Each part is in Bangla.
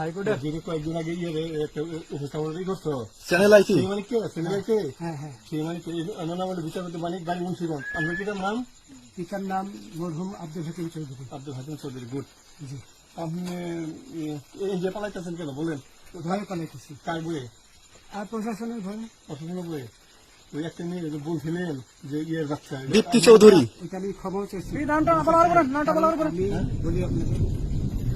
হাইকোর্টে যদি কয়েকদিন আগে ইয়ে একটা উপস্থাপনা করছ চ্যানেল আইটি সেই মানে কে? সেই মানে হ্যাঁ হ্যাঁ সেই মানে আমার নাম হলো বিচারপতি মানিক বাড়ি মুন্সিগঞ্জ। আপনার কি নাম? পিতার নাম মরহুম আব্দুল হাকিম চৌধুরী। আব্দুল হাকিম চৌধুরী গুড। জি। আপনি এই যে পালাইতেছেন কেন? বলেন। ভয়ে পালাইতেছি। কার বইয়ে? আর প্রশাসনের ভয়ে। বইয়ে? ওই একটা মেয়ে বলছিলেন যে ইয়ের বাচ্চা। দীপ্তি চৌধুরী। এটা আমি খবর চেয়েছি নামটা বলার পরে নামটা বলার পরে বলি আপনাকে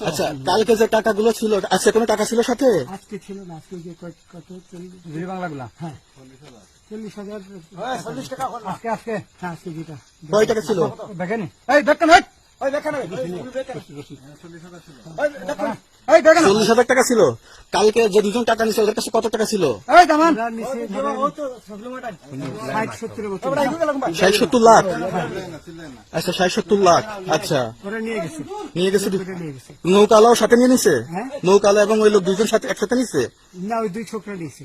আচ্ছা কালকে যে টাকাগুলো ছিল আজকে কোনো টাকা ছিল সাথে? আজকে ছিল না আজকে যে কত? চল্লিশ বাংলাগুলা? হ্যাঁ। চল্লিশ হাজার। চল্লিশ টাকা আজকে আজকে। হ্যাঁ আজকে যেটা। কয় টাকা ছিল? দেখেনি। এই দেখেন এই! চল্লিশ হাজার টাকা ছিল। কালকে যে দুজন টাকা নিছে ওদের কাছে কত টাকা ছিল? ষাট সত্তর লাখ? আচ্ছা ষাট সত্তর লাখ। আচ্ছা। ওরা নিয়ে গেছে। নিয়ে গেছে ওটা নিয়ে গেছে। নৌকালাও সাথে নিয়ে নিছে? হ্যাঁ। নৌকালা এবং ওই লোক দুজন সাথে একসাথে নিছে? না ওই দুই ছোকরা নিয়েছে।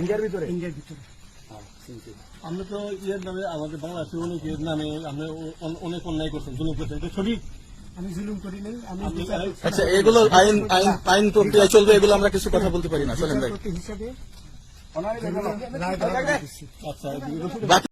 ইন্ডিয়ার ভিতরে? ইন্ডিয়ার ভিতরে। আমরা তো ইয়ের নামে আমাদের বাংলাদেশের অনেক ইয়ের নামে আমরা অনেক অন্যায় করছেন জুলুম করছেন। এটা সঠিক? আমি জুলুম করি নাই আমি আচ্ছা এগুলো আইন আইন আইন প্রক্রিয়া চলবে এগুলো আমরা কিছু কথা বলতে পারি না চলেন ভাই। হিসাবে।